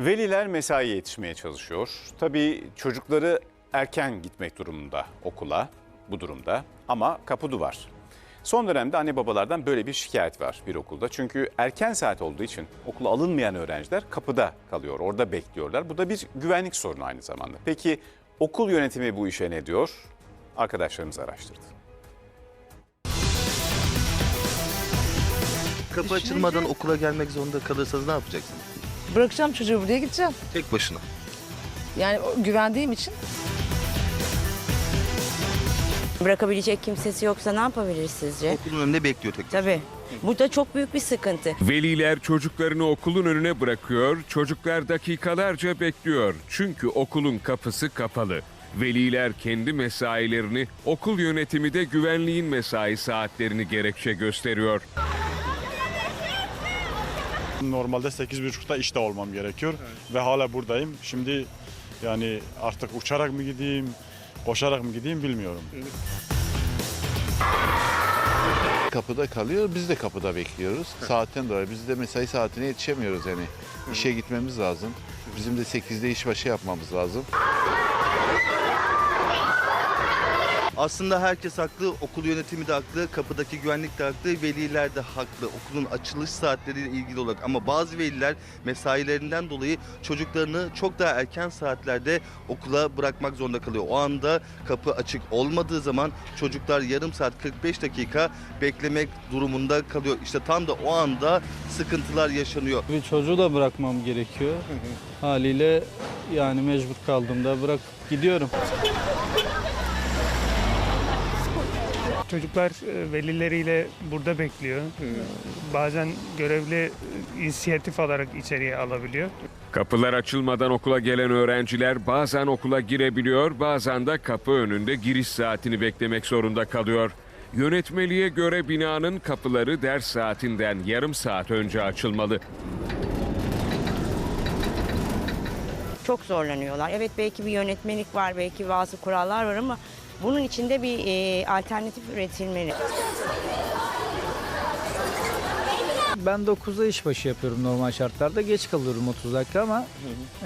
Veliler mesaiye yetişmeye çalışıyor. Tabii çocukları erken gitmek durumunda okula bu durumda ama kapı duvar. Son dönemde anne babalardan böyle bir şikayet var bir okulda. Çünkü erken saat olduğu için okula alınmayan öğrenciler kapıda kalıyor, orada bekliyorlar. Bu da bir güvenlik sorunu aynı zamanda. Peki okul yönetimi bu işe ne diyor? Arkadaşlarımız araştırdı. Kapı açılmadan okula gelmek zorunda kalırsanız ne yapacaksınız? Bırakacağım çocuğu buraya gideceğim. Tek başına. Yani o güvendiğim için Bırakabilecek kimsesi yoksa ne yapabilir sizce? Okulun önünde bekliyor tek başına. Tabii. Bu da çok büyük bir sıkıntı. Veliler çocuklarını okulun önüne bırakıyor, çocuklar dakikalarca bekliyor. Çünkü okulun kapısı kapalı. Veliler kendi mesailerini, okul yönetimi de güvenliğin mesai saatlerini gerekçe gösteriyor. Normalde 8.30'da işte olmam gerekiyor ve hala buradayım. Şimdi yani artık uçarak mı gideyim, koşarak mı gideyim bilmiyorum. kapıda kalıyor. Biz de kapıda bekliyoruz. Saatten dolayı biz de mesai saatine yetişemiyoruz yani. İşe gitmemiz lazım. Bizim de 8'de işbaşı yapmamız lazım. Aslında herkes haklı, okul yönetimi de haklı, kapıdaki güvenlik de haklı, veliler de haklı. Okulun açılış saatleriyle ilgili olarak ama bazı veliler mesailerinden dolayı çocuklarını çok daha erken saatlerde okula bırakmak zorunda kalıyor. O anda kapı açık olmadığı zaman çocuklar yarım saat 45 dakika beklemek durumunda kalıyor. İşte tam da o anda sıkıntılar yaşanıyor. Bir çocuğu da bırakmam gerekiyor. Haliyle yani mecbur kaldığımda bırakıp gidiyorum. Çocuklar e, velileriyle burada bekliyor. Bazen görevli inisiyatif alarak içeriye alabiliyor. Kapılar açılmadan okula gelen öğrenciler bazen okula girebiliyor, bazen de kapı önünde giriş saatini beklemek zorunda kalıyor. Yönetmeliğe göre binanın kapıları ders saatinden yarım saat önce açılmalı. Çok zorlanıyorlar. Evet belki bir yönetmelik var, belki bazı kurallar var ama bunun içinde bir e, alternatif üretilmeli. Ben 9'da işbaşı yapıyorum normal şartlarda. Geç kalıyorum 30 dakika ama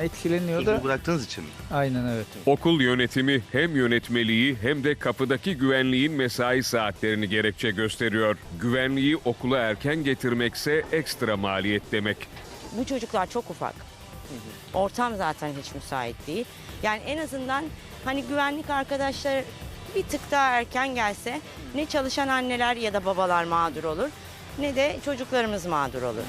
etkileniyor da. Çocuğu bıraktığınız için mi? Aynen evet. Okul yönetimi hem yönetmeliği hem de kapıdaki güvenliğin mesai saatlerini gerekçe gösteriyor. Güvenliği okula erken getirmekse ekstra maliyet demek. Bu çocuklar çok ufak. Ortam zaten hiç müsait değil. Yani en azından hani güvenlik arkadaşlar bir tık daha erken gelse ne çalışan anneler ya da babalar mağdur olur ne de çocuklarımız mağdur olur.